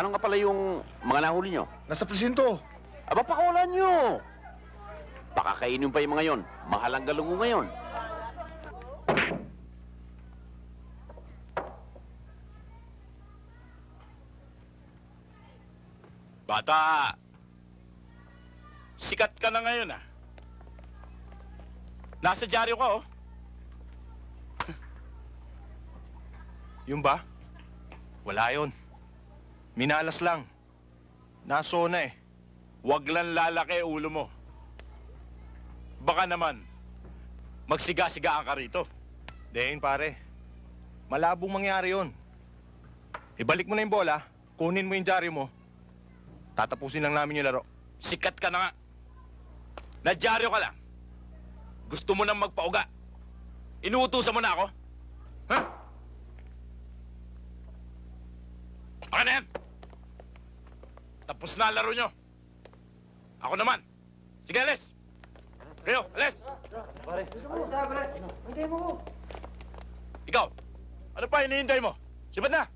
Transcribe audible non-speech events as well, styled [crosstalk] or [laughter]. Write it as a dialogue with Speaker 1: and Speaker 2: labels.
Speaker 1: Paano nga pala yung mga nahuli nyo?
Speaker 2: Nasa presinto.
Speaker 1: Aba, pakawalan nyo! Baka kainin pa yung mga yon. Mahal ang galungo ngayon.
Speaker 3: Bata! Sikat ka na ngayon ah. Nasa dyaryo ka oh. [laughs]
Speaker 4: Yung ba? Wala yon. Minalas lang. Naso na eh.
Speaker 3: Huwag lang lalaki ulo mo. Baka naman, magsiga-sigaan ka rito.
Speaker 4: Dehin pare. Malabong mangyari yon. Ibalik mo na yung bola, kunin mo yung dyaryo mo. Tatapusin lang namin yung laro.
Speaker 3: Sikat ka na nga. Nadyaryo ka lang. Gusto mo nang magpauga. Inuutusan mo na ako? Ha? Akin na yan! Tapos na ang laro nyo. Ako naman. Sige, alis! Kayo, alis! Ikaw, ano pa hinihintay mo? Sibat na!